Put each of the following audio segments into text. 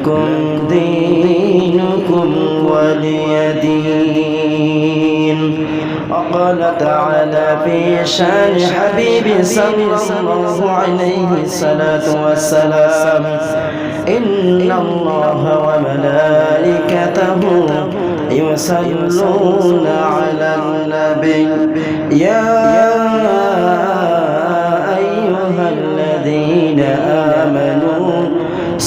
لكم دينكم ولي دين. وقال تعالى في شأن حبيب صلى الله عليه الصلاة والسلام إن الله وملائكته يصلون على النبي. يا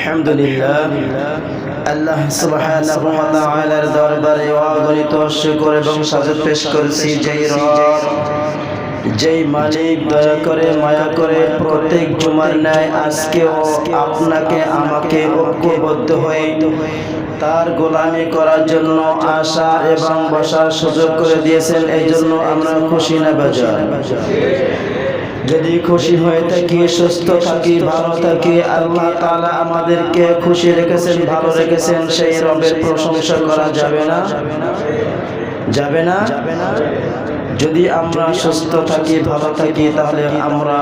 আলহামদুলিল্লাহ। আল্লাহ সুবহানাহু ওয়া তাআলার দরবারে অগণিত শুকর এবং সাজত পেশ করেছি, যেই রব, যেই মালিক, দয়া করে মায়া করে প্রত্যেক জুমার ন্যায় আজকেও আপনাকে, আমাকে ঐক্যবদ্ধ হয়ে তার গোলামি করার জন্য আশা এবং বসার সুযোগ করে দিয়েছেন এই জন্য আমরা খুশি না, বাজার। যদি খুশি হয়ে থাকি সুস্থ থাকি ভালো থাকি আল্লাহ তালা আমাদেরকে খুশি রেখেছেন ভালো রেখেছেন সেই রবের প্রশংসা করা যাবে না? যাবে না। যদি আমরা সুস্থ থাকি ভালো থাকি তাহলে আমরা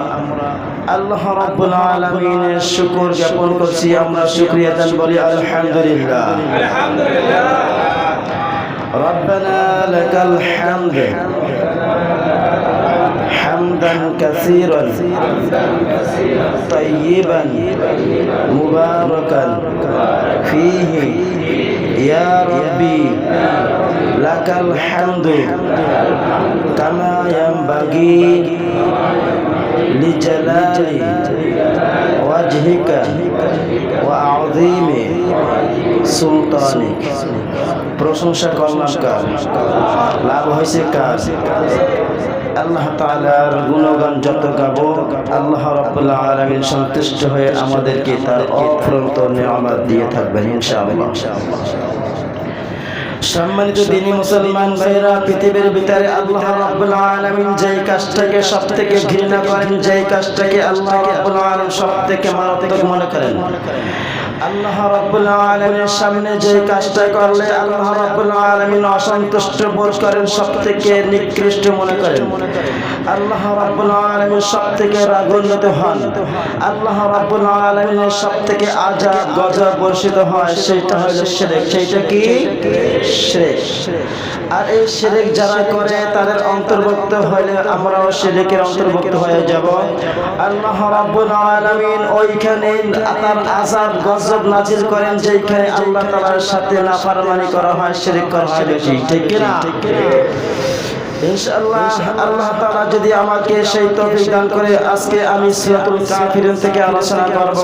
আল্লাহ রাব্বুল আলামিনের শুকর জ্ঞাপন করছি আমরা শুকরিয়া দান বলি আলহামদুলিল্লাহ। আলহামদুলিল্লাহ। রব্বানা লাকাল হামদ। حمدا كثيرا طيبا مباركا فيه يا ربي لك الحمد كما ينبغي لجلال وجهك وعظيم সুলতানিক প্রশংসা করলাম কার লাভ হয়েছে কার আল্লাহ তালার গুণগান যত গাবো, আল্লাহ রাব্বুল আলমিন সন্তুষ্ট হয়ে আমাদেরকে তার অফুরন্ত নিয়ামত দিয়ে থাকবেন, ইনশাআল্লাহ। সম্মানিত দিনী মুসলমান ভাইরা পৃথিবীর ভিতরে আল্লাহ রাব্বুল আলামিন যেই কাজটাকে সবথেকে ঘৃণা করেন যেই কাজটাকে আল্লাহ রাব্বুল আলামিন সবথেকে মারাত্মক মনে করেন। আল্লাহ রাব্বুল আলামিনের সামনে যে কাজটা করলে আল্লাহ রাব্বুল আলামিন অসন্তুষ্ট বোধ করেন সবথেকে নিকৃষ্ট মনে করেন। আল্লাহ রাব্বুল আলামিন সবথেকে রাগান্বিত হন। আল্লাহ রাব্বুল আলামিনের সবথেকে আযাব গজব বর্ষিত হয় সেটা হলো শিরক। সেটা কি? আর এই শিরক যারা করে, তাদের অন্তর্ভুক্ত হলে আমরাও শিরকের অন্তর্ভুক্ত হয়ে যাব। আল্লাহ রাব্বুল আলামিন ওইখানে তার আযাব গজব নাজিল করেন যেখানে আল্লাহ তাআলার সাথে নাফরমানি করা হয়, শিরক করা হয়, বেশি। ঠিক কি না ইনশাআল্লাহ আল্লাহ তাআলা যদি আমাকে সেই তৌফিক দান করে আজকে আমি সূরাতুল কাফিরুন থেকে আলোচনা করব।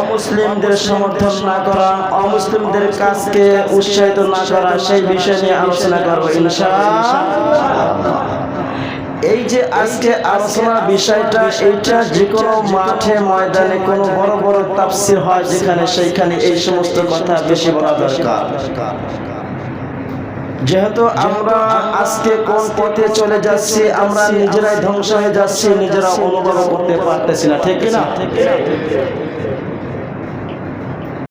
অমুসলিমদের সমর্থন না করা অমুসলিমদের কাজকে উৎসাহিত না করা সেই বিষয় নিয়ে আলোচনা করব ইনশাআল্লাহ। এই যে আজকে আলোচনার বিষয়টা এইটা যে কোনো মাঠে ময়দানে কোনো বড় বড় তাফসির হয় যেখানে সেইখানে এই সমস্ত কথা বেশি বলা দরকার। যেহেতু আমরা আজকে কোন পথে চলে যাচ্ছি, আমরা নিজেরাই ধ্বংস হয়ে যাচ্ছি, নিজেরা অনুভব করতে পারতেছি না, ঠিক না?